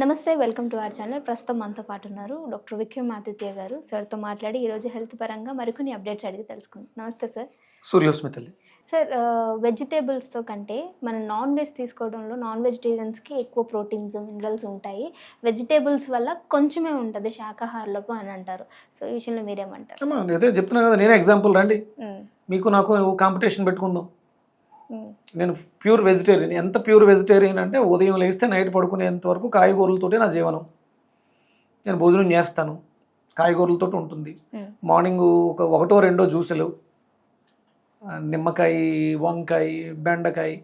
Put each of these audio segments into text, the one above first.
నమస్తే welcome to our channel. ప్రస్తుతం మనతో పాటు ఉన్నారు డాక్టర్ విక్రమాదిత్య గారు. సార్తో మాట్లాడి ఈరోజు హెల్త్ పరంగా మరికొన్ని అప్డేట్స్ అడిగి తెలుసుకుందాం. నమస్తే సార్. సూర్యోస్మితల్లి సార్ వెజిటేబుల్స్తో కంటే మనం నాన్ వెజ్ తీసుకోవడంలో నాన్ వెజిటేరియన్స్కి ఎక్కువ ప్రోటీన్స్ మినరల్స్ ఉంటాయి. వెజిటేబుల్స్ వల్ల కొంచెమే ఉంటుంది శాకాహారులకు అని అంటారు. సో ఈ విషయంలో మీరేమంటారు? అదే చెప్తున్నా కదా నేనే ఎగ్జాంపుల్ రండి. మీకు నాకు కాంపిటీషన్ పెట్టుకుందాం. నేను ప్యూర్ వెజిటేరియన్. ఎంత ప్యూర్ వెజిటేరియన్ అంటే ఉదయం లేస్తే నైట్ పడుకునేంత వరకు కాయగూరలతోటే నా జీవనం. నేను భోజనం చేస్తాను. కాయగూరలతో ఉంటుంది. మార్నింగ్ ఒక ఒకటో రెండో జ్యూసులు. నిమ్మకాయ వంకాయ బెండకాయ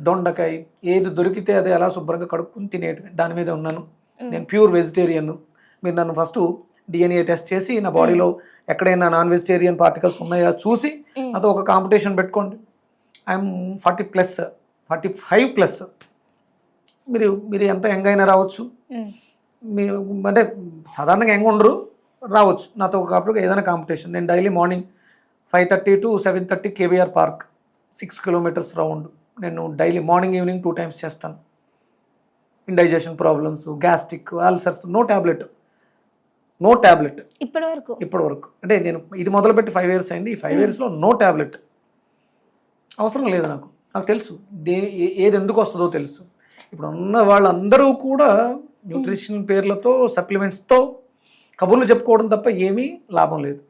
దొండకాయ ఏది దొరికితే అది అలా శుభ్రంగా కడుక్కుని తినేటి దాని మీద ఉన్నాను. నేను ప్యూర్ వెజిటేరియన్. మీరు నన్ను ఫస్ట్ డిఎన్ఏ టెస్ట్ చేసి నా బాడీలో ఎక్కడైనా నాన్ వెజిటేరియన్ పార్టికల్స్ ఉన్నాయా చూసి. నాతో ఒక కాంపిటీషన్ పెట్టుకోండి. I'm forty plus forty five plus. మీరు మీరు ఎంత యంగ్ అయినా రావచ్చు. మీ అంటే సాధారణంగా యంగ్ ఉండరు రావచ్చు. నాతో ఒకప్పుడు ఏదైనా కాంపిటీషన్. నేను daily morning five thirty to seven thirty KBR park six kilometres round. నేను daily morning evening two times చేస్తాను. Indigestion problems gastric ulcers no tablet no tablet ఇప్పటి వరకు? ఇప్పటి వరకు. అంటే నేను ఇది మొదలుపెట్టి ఫైవ్ ఇయర్స్ అయింది. ఈ ఫైవ్ ఇయర్స్లో నో ట్యాబ్లెట్ అవసరం లేదు నాకు. నాకు తెలుసు. దే ఏది ఎందుకు వస్తుందో తెలుసు. ఇప్పుడు ఉన్న వాళ్ళందరూ కూడా న్యూట్రిషన్ పేర్లతో సప్లిమెంట్స్తో కబుర్లు చెప్పుకోవడం తప్ప ఏమీ లాభం లేదు.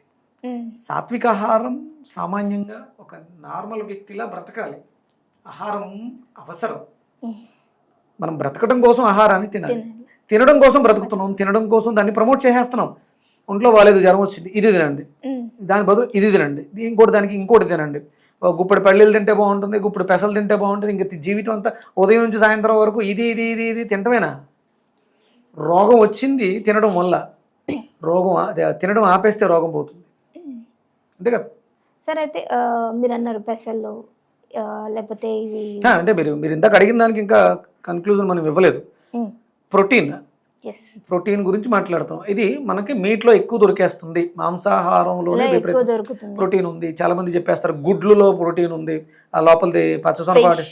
సాత్విక ఆహారం సామాన్యంగా ఒక నార్మల్ వ్యక్తిలా బ్రతకాలి. ఆహారం అవసరం. మనం బ్రతకడం కోసం ఆహారాన్ని తినాలి. తినడం కోసం బ్రతుకుతున్నాం. తినడం కోసం దాన్ని ప్రమోట్ చేసేస్తున్నాం. ఒంట్లో బాగాలేదు జ్వరం వచ్చింది. ఇది తినండి. దాని బదులు ఇది తినండి. ఇంకోటి దానికి ఇంకోటి తినండి. గుప్పడి పల్లీలు తింటే బాగుంటుంది గుప్పడి పెసలు తింటే బాగుంటుంది ఇంక జీవితం అంతా ఉదయం నుంచి సాయంత్రం వరకు ఇది ఇది ఇది ఇది తింటమేనా రోగం వచ్చింది తినడం వల్ల. రోగం తినడం ఆపేస్తే రోగం పోతుంది. అంతే కదా? సార్ అయితే మీరు అన్నారు పెసలు లేకపోతే ఇవి అంటే మీరు మీరు ఇందాక అడిగిన దానికి ఇంకా కన్క్లూజన్ మనం ఇవ్వలేదు. ప్రోటీన్. ప్రోటీన్ గురించి మాట్లాడుతాం. ఇది మనకి మీట్లో ఎక్కువ దొరికేస్తుంది. మాంసాహారంలోనే ప్రోటీన్ ఉంది. చాలా మంది చెప్పేస్తారు గుడ్లులో ప్రోటీన్ ఉంది. ఆ లోపలిది పచ్చసొనపాటి.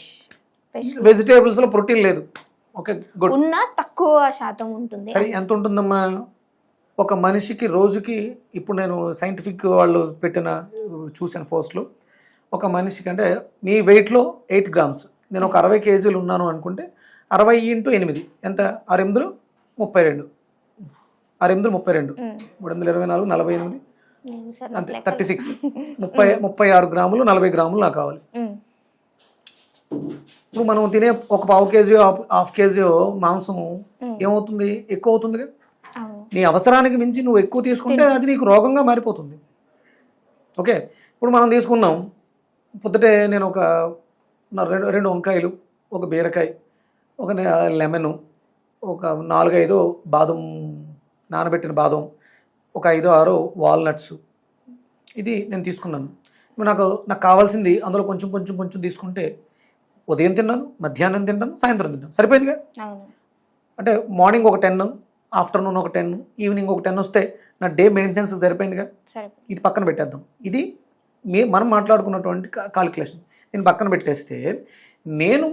వెజిటేబుల్స్లో. ప్రోటీన్ లేదు. Okay good. ఉన్న తక్కువ శాతం ఉంటుంది. సరే ఎంత ఉంటుందమ్మా? ఒక మనిషికి రోజుకి ఇప్పుడు నేను సైంటిఫిక్ వాళ్ళు పెట్టిన చూసాను పోస్ట్లు. ఒక మనిషికి అంటే మీ వెయిట్లో ఎయిట్ గ్రామ్స్. నేను ఒక అరవై కేజీలు ఉన్నాను అనుకుంటే అరవై ఇంటూ ఎనిమిది. ఎంత? ఆరు ఎనిమిదిలు? ముప్పై రెండు. ఆరు ఎనిమిదిలు ముప్పై రెండు. మూడు వందల ఇరవై నాలుగు నలభై ఎనిమిది. అంతే థర్టీ సిక్స్. ముప్పై ముప్పై ఆరు గ్రాములు నలభై గ్రాములు నాకు కావాలి. ఇప్పుడు మనం తినే ఒక పావు కేజీ హాఫ్ కేజీ మాంసం ఏమవుతుంది? ఎక్కువ అవుతుందిగా? నీ అవసరానికి మించి నువ్వు ఎక్కువ తీసుకుంటే అది నీకు రోగంగా మారిపోతుంది. ఓకే? ఇప్పుడు మనం తీసుకున్నాం. పొద్దుటే నేను ఒక రెండు రెండు వంకాయలు ఒక బీరకాయ ఒక లెమన్ ఒక నాలుగైదు బాదం నానబెట్టిన బాదం ఒక ఐదు ఆరు వాల్నట్స్. ఇది నేను తీసుకున్నాను. నాకు నాకు కావాల్సింది అందులో కొంచెం కొంచెం కొంచెం తీసుకుంటే ఉదయం తిన్నాను మధ్యాహ్నం తింటాను సాయంత్రం తింటాను సరిపోయిందిగా? అంటే మార్నింగ్ ఒక టెన్ ఆఫ్టర్నూన్ ఒక టెన్ ఈవినింగ్ ఒక టెన్ వస్తే నా డే మెయింటెనెన్స్ సరిపోయిందిగా? సరే ఇది పక్కన పెట్టేద్దాం. ఇది మీ మనం మాట్లాడుకున్నటువంటి కాలిక్యులేషన్. దీన్ని పక్కన పెట్టేస్తే నేను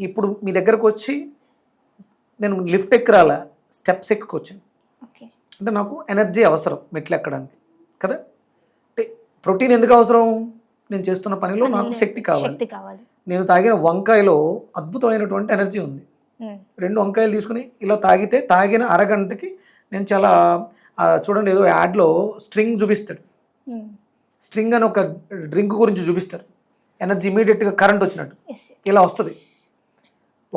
ఇప్పుడు మీ దగ్గరకు వచ్చి నేను లిఫ్ట్ ఎక్కరాల? స్టెప్స్ ఎక్కుకొచ్చాను అంటే నాకు ఎనర్జీ అవసరం మెట్లు ఎక్కడానికి కదా? అంటే ప్రోటీన్ ఎందుకు అవసరం? నేను చేస్తున్న పనిలో నాకు శక్తి కావాలి. నేను తాగిన వంకాయలో అద్భుతమైనటువంటి ఎనర్జీ ఉంది. రెండు వంకాయలు తీసుకుని ఇలా తాగితే తాగిన అరగంటకి నేను చాలా చూడండి ఏదో యాడ్లో స్ట్రింగ్ చూపిస్తాడు. స్ట్రింగ్ అని ఒక డ్రింక్ గురించి చూపిస్తారు ఎనర్జీ ఇమీడియట్గా కరెంట్ వచ్చినట్టు. ఇలా వస్తుంది.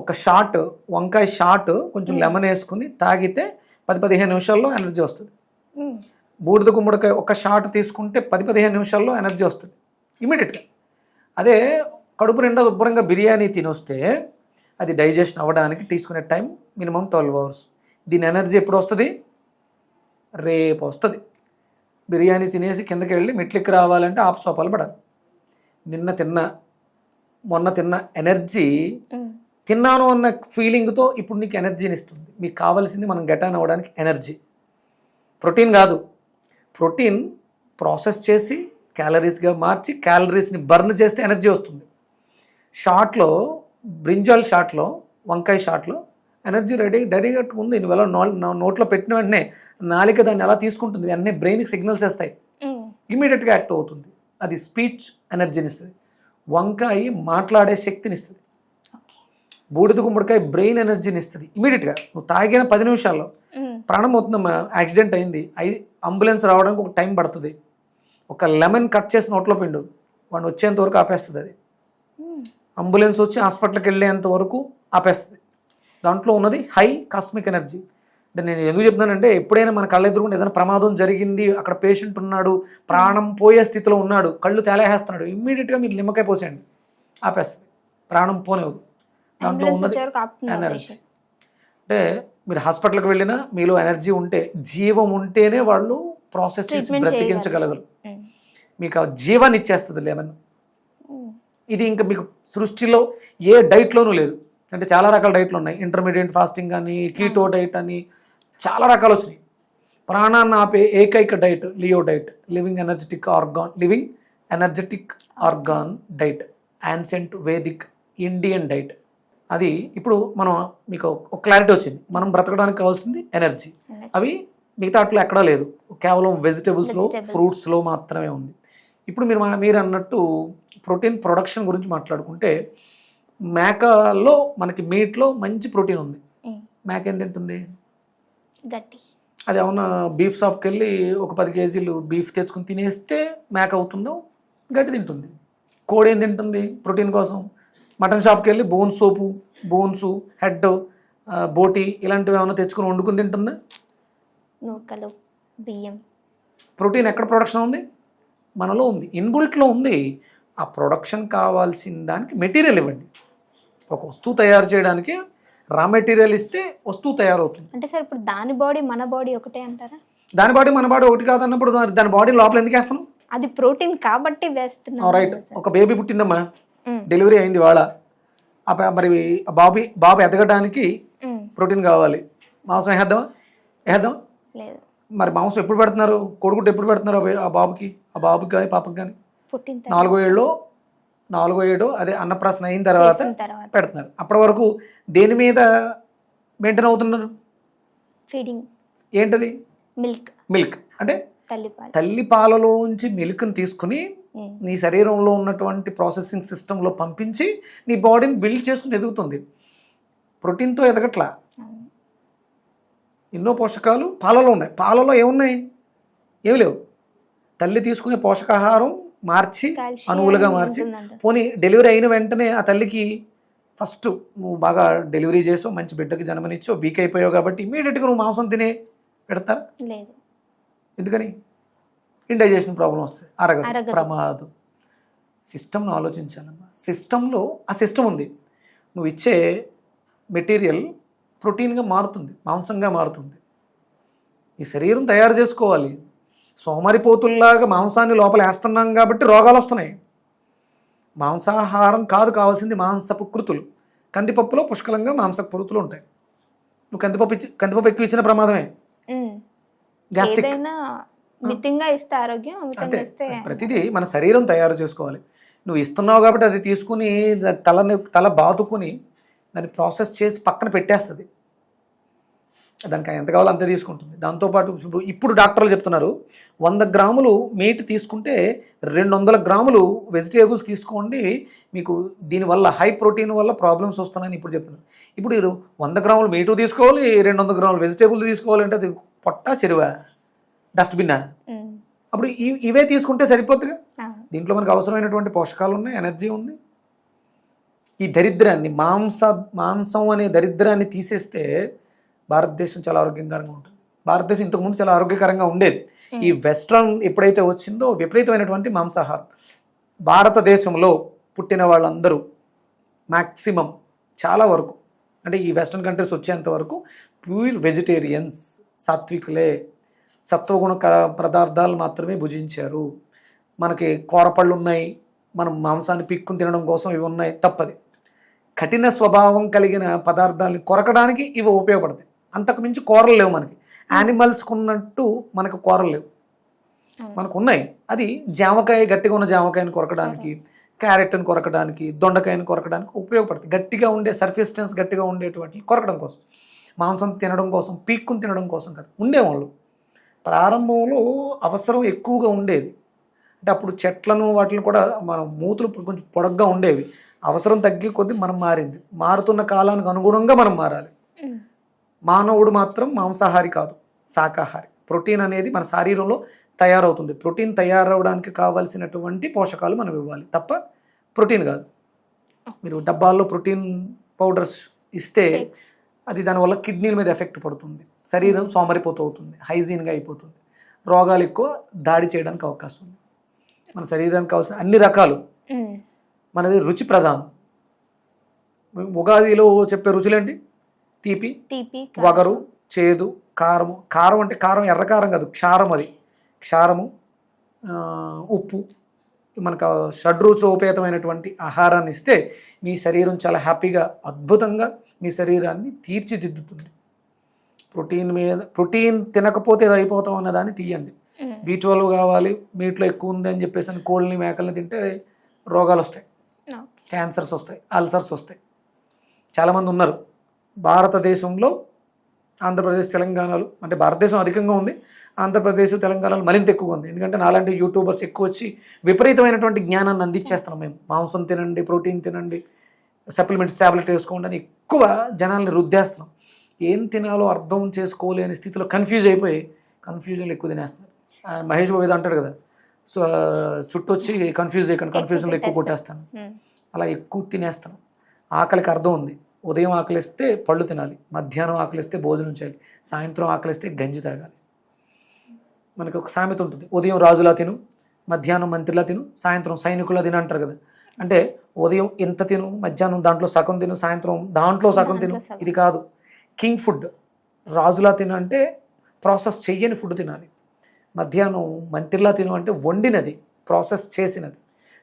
ఒక షాట్ వంకాయ షాట్ కొంచెం లెమన్ వేసుకుని తాగితే పది పదిహేను నిమిషాల్లో ఎనర్జీ వస్తుంది. బూడిద గుమ్మడికాయ ఒక షాట్ తీసుకుంటే పది పదిహేను నిమిషాల్లో ఎనర్జీ వస్తుంది. ఇమీడియట్గా అదే కడుపు నిండా శుభ్రంగా బిర్యానీ తినొస్తే అది డైజెషన్ అవ్వడానికి తీసుకునే టైం మినిమం ట్వెల్వ్ అవర్స్. దీని ఎనర్జీ ఎప్పుడు వస్తుంది? రేపు వస్తుంది. బిర్యానీ తినేసి కిందకి వెళ్ళి మెట్లెక్కి రావాలంటే ఆపు సోపాలు పడాలి. నిన్న తిన్న మొన్న తిన్న ఎనర్జీ. తిన్నాను అన్న ఫీలింగ్తో ఇప్పుడు నీకు ఎనర్జీని ఇస్తుంది. మీకు కావాల్సింది మనం గెటాన్ అవ్వడానికి ఎనర్జీ ప్రోటీన్ కాదు. ప్రోటీన్ ప్రాసెస్ చేసి క్యాలరీస్గా మార్చి క్యాలరీస్ని బర్న్ చేస్తే ఎనర్జీ వస్తుంది. షార్ట్లో బ్రింజాల్ షార్ట్లో వంకాయ షార్ట్లో ఎనర్జీ రెడీ రెడీగా ఉంది. నువ్వు నో- నోట్లో పెట్టిన వెంటనే నాలిక దాన్ని ఎలా తీసుకుంటుంది? వెంటనే బ్రెయిన్కి సిగ్నల్స్ వేస్తాయి. ఇమీడియట్గా యాక్ట్ అవుతుంది. అది స్పీచ్ ఎనర్జీని ఇస్తుంది. వంకాయ మాట్లాడే శక్తిని ఇస్తుంది. బూడిద గుమ్మడికాయ బ్రెయిన్ ఎనర్జీని ఇస్తుంది. ఇమీడియట్గా నువ్వు తాగిన పది నిమిషాల్లో ప్రాణం అవుతుందమ్మా యాక్సిడెంట్ అయింది. అంబులెన్స్ రావడానికి ఒక టైం పడుతుంది. ఒక లెమన్ కట్ చేసి నోట్లో పిండు. వాడిని వచ్చేంత వరకు ఆపేస్తుంది అది. అంబులెన్స్ వచ్చి హాస్పిటల్కి వెళ్ళేంత వరకు ఆపేస్తుంది. దాంట్లో ఉన్నది హై కాస్మిక్ ఎనర్జీ అంటే నేను ఎందుకు చెప్తున్నానంటే ఎప్పుడైనా మన కళ్ళ ఎదురుకుండా ఏదైనా ప్రమాదం జరిగింది అక్కడ పేషెంట్ ఉన్నాడు ప్రాణం పోయే స్థితిలో ఉన్నాడు కళ్ళు తేలేస్తున్నాడు ఇమ్మీడియట్గా మీరు నిమ్మకాయ పోసేయండి. ఆపేస్తుంది. ప్రాణం పోనేవద్దు దాంట్లో ఉన్నది ఎనర్జీ. అంటే మీరు హాస్పిటల్కి వెళ్ళినా మీలో ఎనర్జీ ఉంటే జీవం ఉంటేనే వాళ్ళు ప్రాసెస్ చేసి బ్రతికించగలగరు మీకు ఆ జీవాన్ని ఇచ్చేస్తుంది లెమన్. ఇది ఇంకా మీకు సృష్టిలో ఏ డైట్లోనూ లేదు. అంటే చాలా రకాల డైట్లు ఉన్నాయి. ఇంటర్మీడియట్ ఫాస్టింగ్ అని కీటో డైట్ అని చాలా రకాలు వచ్చినాయి. ప్రాణాన్ని ఆపే ఏకైక diet LEO diet living energetic organ living energetic organ diet. Ancient Vedic Indian diet అది ఇప్పుడు మనం మీకు ఒక క్లారిటీ వచ్చింది. మనం బ్రతకడానికి కావాల్సింది ఎనర్జీ. అవి మిగతా అట్లా ఎక్కడా లేదు. కేవలం వెజిటేబుల్స్లో. ఫ్రూట్స్లో మాత్రమే ఉంది. ఇప్పుడు మీరు మీరు అన్నట్టు ప్రోటీన్ ప్రొడక్షన్ గురించి మాట్లాడుకుంటే మేకలో మనకి మీట్లో మంచి ప్రోటీన్ ఉంది. మేక ఏం తింటుంది? గట్టి. అది ఏమన్నా బీఫ్ షాప్కి వెళ్ళి ఒక పది కేజీలు బీఫ్ తెచ్చుకుని తినేస్తే మేక అవుతుందో? గట్టి తింటుంది. కోడి ఏం తింటుంది? ప్రోటీన్ కోసం. మటన్ షాప్కి వెళ్ళి బోన్ సోపు బోన్స్ హెడ్ బోటి ఇలాంటివి ఏమైనా తెచ్చుకుని వండుకుని తింటుందా? నూకలు బియ్యం. ప్రోటీన్ ఎక్కడ ప్రొడక్షన్ ఉంది? మనలో ఉంది. ఇన్బుల్ట్లో ఉంది. ఆ ప్రొడక్షన్ కావాల్సిన దానికి మెటీరియల్ ఇవ్వండి. ఒక వస్తువు తయారు చేయడానికి రా మెటీరియల్ ఇస్తే వస్తువు తయారవుతుంది. అంటే సార్ ఇప్పుడు దాని బాడీ మన బాడీ ఒకటే అంటారా? దాని బాడీ మన బాడీ ఒకటి కాదన్నప్పుడు దాని- బాడీ లోపల ఎందుకు వేస్తున్నాం? అది ప్రోటీన్ కాబట్టి వేస్తున్నాం రైట్. ఒక బేబీ పుట్టిందమ్మా. డెలివరీ అయింది వాళ్ళ మరి బాబీ బాబు ఎదగడానికి ప్రోటీన్ కావాలి. మాంసం వేద్దామా వేద్దాం లేదు. మరి మాంసం ఎప్పుడు పెడుతున్నారు? కొడుకుంటే ఎప్పుడు పెడుతున్నారు ఆ బాబుకి ఆ బాబుకి కానీ పాపకి కానీ నాలుగో ఏళ్ళు నాలుగో ఏడు అదే అన్నప్రాసన అయిన తర్వాత పెడుతున్నారు. అప్పటి వరకు దేని మీద మెయింటైన్ అవుతున్నారు? ఫీడింగ్. ఏంటది? మిల్క్. మిల్క్. అంటే తల్లి పాలలోంచి మిల్క్ని తీసుకుని నీ శరీరంలో ఉన్నటువంటి ప్రాసెసింగ్ సిస్టంలో పంపించి నీ బాడీని బిల్డ్ చేసుకుని ఎదుగుతుంది. ప్రోటీన్తో ఎదగట్లా. ఎన్నో పోషకాలు పాలలో ఉన్నాయి. పాలలో ఏమున్నాయి? ఏమి లేవు. తల్లి తీసుకునే పోషకాహారం మార్చి అణువులుగా మార్చి. పోనీ డెలివరీ అయిన వెంటనే ఆ తల్లికి ఫస్ట్ నువ్వు బాగా డెలివరీ చేసావు మంచి బిడ్డకి జన్మనిచ్చావు వీక్ అయిపోయావు కాబట్టి ఇమీడియట్గా నువ్వు మాంసం తినే పెడతారా? లేదు. ఎందుకని? ఇండైజెషన్ ప్రాబ్లం వస్తుంది. అరగదు. ప్రమాదం. సిస్టమ్ను ఆలోచించాలమ్మా. సిస్టంలో ఆ సిస్టమ్ ఉంది. నువ్వు ఇచ్చే మెటీరియల్ ప్రోటీన్గా మారుతుంది మాంసంగా మారుతుంది. ఈ శరీరం తయారు చేసుకోవాలి. సోమరిపోతుల్లాగా మాంసాన్ని లోపల వేస్తున్నాం కాబట్టి రోగాలు వస్తున్నాయి. మాంసాహారం కాదు కావాల్సింది మాంసపు కృతులు. కందిపప్పులో పుష్కలంగా మాంసపు కృతులు ఉంటాయి. నువ్వు కందిపప్పు ఇచ్చి కందిపప్పు ఎక్కువ ఇచ్చిన ప్రమాదమే. గ్యాస్ట్రిక్. మితంగా ఇస్తే ఆరోగ్యం అంతే. ప్రతిదీ మన శరీరం తయారు చేసుకోవాలి. నువ్వు ఇస్తున్నావు కాబట్టి అది తీసుకుని తలని తల బాదుకుని దాన్ని ప్రాసెస్ చేసి పక్కన పెట్టేస్తుంది. దానికి ఎంత కావాలో అంతే తీసుకుంటుంది. దాంతోపాటు ఇప్పుడు- ఇప్పుడు డాక్టర్లు చెప్తున్నారు వంద గ్రాములు మీట్ తీసుకుంటే రెండు వందల గ్రాములు వెజిటేబుల్స్ తీసుకోండి మీకు దీనివల్ల హై ప్రోటీన్ వల్ల ప్రాబ్లమ్స్ వస్తున్నాయని ఇప్పుడు చెప్తున్నారు. ఇప్పుడు వంద గ్రాములు మీటు తీసుకోవాలి రెండు వందల గ్రాములు వెజిటేబుల్ తీసుకోవాలంటే అది పొట్ట చెరువా? డస్ట్బిన్నా అప్పుడు ఇవే తీసుకుంటే సరిపోతుందిగా అవును. దీంట్లో మనకు అవసరమైనటువంటి పోషకాలు ఉన్నాయి ఎనర్జీ ఉంది. ఈ దరిద్రాన్ని మాంస మాంసం అనే దరిద్రాన్ని తీసేస్తే భారతదేశం చాలా ఆరోగ్యకరంగా ఉంటుంది. భారతదేశం ఇంతకుముందు చాలా ఆరోగ్యకరంగా ఉండేది. ఈ వెస్ట్రన్ ఎప్పుడైతే వచ్చిందో విపరీతమైనటువంటి మాంసాహారం. భారతదేశంలో పుట్టిన వాళ్ళందరూ మ్యాక్సిమం చాలా వరకు అంటే ఈ వెస్ట్రన్ కంట్రీస్ వచ్చేంత వరకు ప్యూర్ వెజిటేరియన్స్ సాత్వికులే సత్వగుణ క- పదార్థాలు మాత్రమే భుజించారు. మనకి కూరపళ్ళు ఉన్నాయి. మనం మాంసాన్ని పిక్కుని తినడం కోసం ఇవి ఉన్నాయి. తప్పది. కఠిన స్వభావం కలిగిన పదార్థాలని కొరకడానికి ఇవి ఉపయోగపడతాయి. అంతకు మించి కూరలు లేవు మనకి. యానిమల్స్కి ఉన్నట్టు మనకు కూరలు లేవు. మనకు ఉన్నాయి. అది జామకాయ గట్టిగా ఉన్న జామకాయని కొరకడానికి క్యారెట్ని కొరకడానికి దొండకాయని కొరకడానికి ఉపయోగపడుతుంది గట్టిగా ఉండే సర్ఫేస్టెన్స్ గట్టిగా ఉండేటువంటి కొరకడం కోసం. మాంసం తినడం కోసం పీక్కుని తినడం కోసం కాదు. ఉండేవాళ్ళు. ప్రారంభంలో అవసరం ఎక్కువగా ఉండేది. అంటే అప్పుడు చెట్లను వాటిని కూడా మనం మూతులు కొంచెం పొడగ్గా ఉండేవి. అవసరం తగ్గే కొద్దీ మనం మారింది. మారుతున్న కాలానికి అనుగుణంగా మనం మారాలి. మానవుడు మాత్రం మాంసాహారి కాదు శాకాహారి. ప్రోటీన్ అనేది మన శరీరంలో తయారవుతుంది. ప్రోటీన్ తయారవడానికి కావాల్సినటువంటి పోషకాలు మనం ఇవ్వాలి. తప్ప ప్రోటీన్ కాదు. మీరు డబ్బాల్లో ప్రోటీన్ పౌడర్స్ ఇస్తే. అది దానివల్ల కిడ్నీల మీద ఎఫెక్ట్ పడుతుంది. శరీరం సోమరిపోతూ అవుతుంది. హైజీన్గా అయిపోతుంది. రోగాలు ఎక్కువ దాడి చేయడానికి అవకాశం ఉంది. మన శరీరానికి కావాల్సిన అన్ని రకాలు. మనది రుచి ప్రధానం. ఉగాదిలో చెప్పే రుచులేంటి? తీపి తీపి వగరు చేదు కారము. కారం అంటే కారం ఎర్ర కారం కాదు. క్షారం అది. క్షారము ఉప్పు. మనకు షడ్రుచోపేతమైనటువంటి ఆహారాన్ని ఇస్తే మీ శరీరం చాలా హ్యాపీగా అద్భుతంగా మీ శరీరాన్ని తీర్చిదిద్దుతుంది. ప్రోటీన్ మీద ప్రోటీన్ తినకపోతే ఏదో అయిపోతాం అన్నదాన్ని తీయండి. బీ ట్వెల్వ్ కావాలి మీట్లో ఎక్కువ ఉంది అని చెప్పేసి అని కోళ్ళని మేకల్ని తింటే రోగాలు వస్తాయి. క్యాన్సర్స్ వస్తాయి అల్సర్స్ వస్తాయి. చాలామంది ఉన్నారు. భారతదేశంలో ఆంధ్రప్రదేశ్ తెలంగాణలో అంటే భారతదేశం అధికంగా ఉంది. ఆంధ్రప్రదేశ్ తెలంగాణలో మరింత ఎక్కువగా ఉంది. ఎందుకంటే నాలాంటి యూట్యూబర్స్ ఎక్కువ వచ్చి విపరీతమైనటువంటి జ్ఞానాన్ని అందించేస్తున్నాం మేము. మాంసం తినండి ప్రోటీన్ తినండి సప్లిమెంట్స్ ట్యాబ్లెట్ వేసుకోండి అని ఎక్కువ జనాల్ని రుద్దేస్తున్నాం. ఏం తినాలో అర్థం చేసుకోలేని స్థితిలో కన్ఫ్యూజ్ అయిపోయి కన్ఫ్యూజన్లు ఎక్కువ తినేస్తున్నారు. మహేష్ బాబు ఏదో అంటాడు కదా సో చుట్టూ వచ్చి కన్ఫ్యూజ్ చేయకండి కన్ఫ్యూజన్లో ఎక్కువ కొట్టేస్తాను. అలా ఎక్కువ తినేస్తాం ఆకలికి అర్థం ఉంది. ఉదయం ఆకలిస్తే పళ్ళు తినాలి మధ్యాహ్నం ఆకలిస్తే భోజనం చేయాలి సాయంత్రం ఆకలిస్తే గంజి తాగాలి. మనకి ఒక సామెత ఉంటుంది ఉదయం రాజులా తిను మధ్యాహ్నం మంత్రిలా తిను సాయంత్రం సైనికులా తిను అంటారు కదా. అంటే ఉదయం ఇంత తిను మధ్యాహ్నం దాంట్లో సగం తిను సాయంత్రం దాంట్లో సగం తిను. ఇది కాదు. కింగ్ ఫుడ్ రాజులా తిను అంటే ప్రాసెస్ చెయ్యని ఫుడ్ తినాలి. మధ్యాహ్నం మంత్రిలా తిను అంటే వండినది ప్రాసెస్ చేసినది.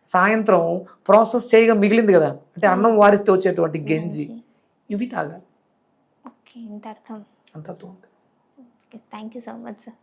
సాయంత్రం ప్రాసెస్ చేయగా మిగిలింది కదా. అంటే అన్నం వారిస్తే వచ్చేటువంటి గంజి. ఇవి తాగాలి. ఓకే ఇంత అర్థం. అంత అర్థం thank you so much sir